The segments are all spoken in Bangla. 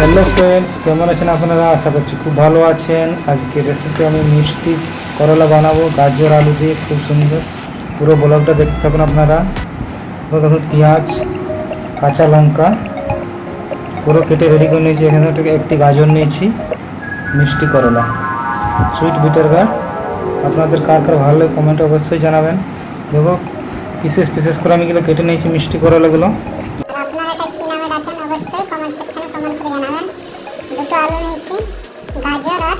হ্যালো ফ্রেন্ডস কেমন আছেন আপনারা? আশা করছি খুব ভালো আছেন। আজকে রেসিপি আমি মিষ্টি করলা বানাবো, গাজর আলু দিয়ে, খুব সুন্দর। পুরো ব্লগটা দেখতে থাকুন আপনারা। দেখুন পেঁয়াজ, কাঁচা লঙ্কা, পুরো কেটে রেডি করে নিয়েছি। এখানে থেকে একটি গাজর নিয়েছি, মিষ্টি করলা। সুইট বিটার গার্ড আপনাদের কার কার ভালো লাগে কমেন্টে অবশ্যই জানাবেন। দেখো পিসেস পিসেস করে আমি এগুলো কেটে নিয়েছি মিষ্টি করলাগুলো। আপনারা এটা নামে রাখেন অবশ্যই কমেন্ট সেকশনে কমেন্ট করে জানাবেন। দুটো আলু নিয়েছি, গাজর আর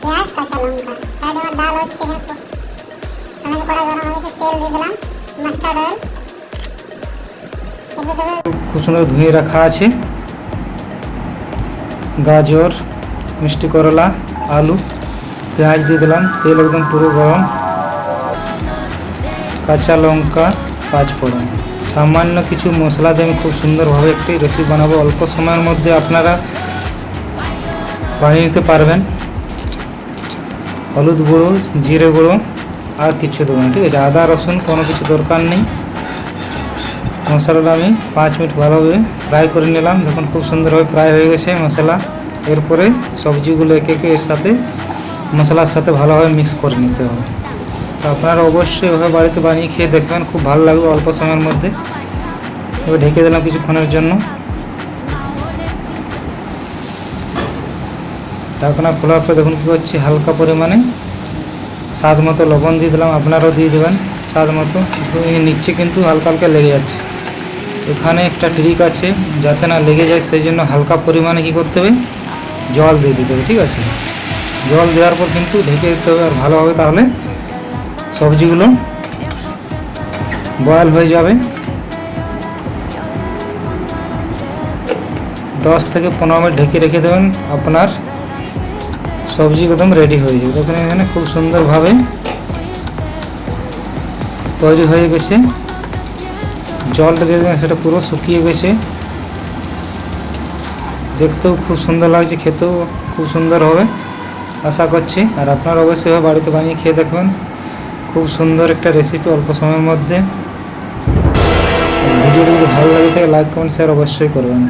পেঁয়াজ, কাঁচা লঙ্কা। সাইডে আমার ডাল হচ্ছে এখানে কড়াই গরম হয়েছে তেল দিয়ে দিলাম মাস্টার্ড অয়েল খুব সুন্দর ধুয়ে রাখা আছে। গাজর, মিষ্টি করলা, আলু, পেঁয়াজ দিয়ে দিলাম, তেল একদম পুরো গরম। কাঁচা লঙ্কা পাঁচ ফোড়ন সামান্য কিছু মশলা দিয়ে আমি খুব সুন্দরভাবে একটি রেসিপি বানাবো। অল্প সময়ের মধ্যে আপনারা বানিয়ে নিতে পারবেন। হলুদ গুঁড়ো, জিরে গুঁড়ো আর কিছু দেবো না ঠিক আছে? আদা, রসুন, কোনো কিছু দরকার নেই। মশলাটা আমি পাঁচ মিনিট ভালোভাবে ফ্রাই করে নিলাম। দেখুন, খুব সুন্দরভাবে ফ্রাই হয়ে গেছে মশলা। এরপরে সবজিগুলো একে একে এর সাথে, মশলার সাথে ভালোভাবে মিক্স করে নিতে হবে। আপনারা অবশ্যই ওভাবে বাড়িতে বানিয়ে খেয়ে দেখবেন, খুব ভালো লাগবে অল্প সময়ের মধ্যে। এবার ঢেকে দিলাম কিছুক্ষণের জন্য। ঢাকনা খোলার পরে দেখুন কী করছি হালকা পরিমাণে। স্বাদ মতো লবণ দিয়ে দিলাম, আপনারাও দিয়ে দেবেন স্বাদ মতো। নিচ্ছে কিন্তু হালকা হালকা লেগে যাচ্ছে। এখানে একটা ট্রিক আছে, যাতে না লেগে যায়, সেই জন্য হালকা পরিমাণে কী করতে হবে? জল দিয়ে দিতে হবে, ঠিক আছে? জল দেওয়ার পর কিন্তু ঢেকে দিতে হবে, আর ভালো হবে তাহলে সবজিগুলো বয়েল হয়ে যাবে। দশ থেকে পনেরো মিনিট ঢেকে রেখে দেবেন, আপনার সবজি একদম রেডি হয়ে যাবে। তখন এখানে খুব সুন্দরভাবে তৈরি হয়ে গেছে। জলটা দিয়ে দেবেন, সেটা পুরো শুকিয়ে গেছে। দেখতেও খুব সুন্দর লাগছে, খেতেও খুব সুন্দর হবে। আশা করছি, আর আপনারা অবশ্যই বাড়িতে বানিয়ে খেয়ে দেখবেন। খুব সুন্দর একটা রেসিপি অল্প সময়ের মধ্যে। ভিডিওটি যদি ভালো লাগে থাকে লাইক কমেন্ট শেয়ার অবশ্যই করবেন।